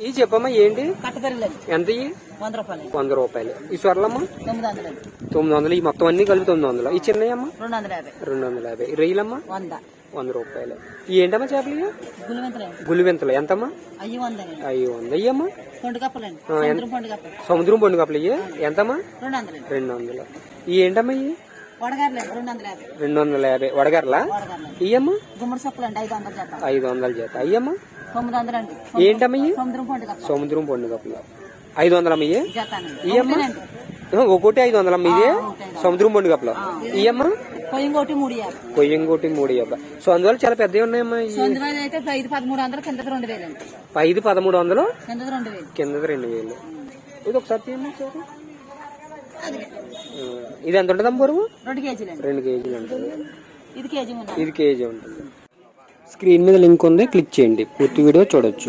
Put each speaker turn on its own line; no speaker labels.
ఈ చెప్పమ్మా ఏంటి? ఎంత?
వంద రూపాయలు.
ఈ సొరలమ్మ
తొమ్మిది వందలు.
ఈ మొత్తం అన్ని కలిపి తొమ్మిది వందలు? ఈ చిన్నయమ్మ?
రెండు వందల యాభై.
రెండు వందల యాభై. ఈ రొయ్యలమ్మ?
వంద.
రూపాయలు. ఈ ఏంటమ్మా చేపలు గుల్లివెంతలు ఎంతమ్మా?
అయ్యి
వంద. అయ్యమ్మా?
సముద్రం పండు కప్పలు.
సముద్రం పండు కప్పలు ఇవి ఎంతమ్మా?
రెండు
వందలు. ఈ ఏంటమ్మా ఇవి
రెండు వందల యాభై
వందల వడగర్లా. ఇయ్యమ్మా?
గుమ్మడి ఐదు వందలు చేద్దాం
ఐదు వందల చేత. అయ్యమ్మా?
తొమ్మిది సముద్రం పండు కప్ప.
సముద్రం పండు కప్పలు ఐదు ఇయ్యమ్మా? ఆ, ఒక్కోటి ఐదు వందలమ్మ ఇది సముద్రం పండు కప్పలు. ఇయ్యమ్మా?
పొయ్యింగోటి మూడు యాభై
కొయ్యంగోటి మూడు యాభై సో అందువల్ల చాలా పెద్దవి ఉన్నాయమ్మా
అయితే ఐదు పదమూడు వందలు కిందకి రెండు వేలండి.
ఐదు పదమూడు వందలు?
కిందకి రెండు వేలు.
కిందది రెండు వేలు. ఇది ఒకసారి తీయమ్మా ఇది ఎంత ఉంటుందమ్మ బరువు?
రెండు
కేజీలు ఉంటుంది.
ఇది కేజీ
ఇది కేజీ ఉంటుంది. స్క్రీన్ మీద లింక్ ఉంది క్లిక్ చేయండి. పూర్తి వీడియో చూడొచ్చు.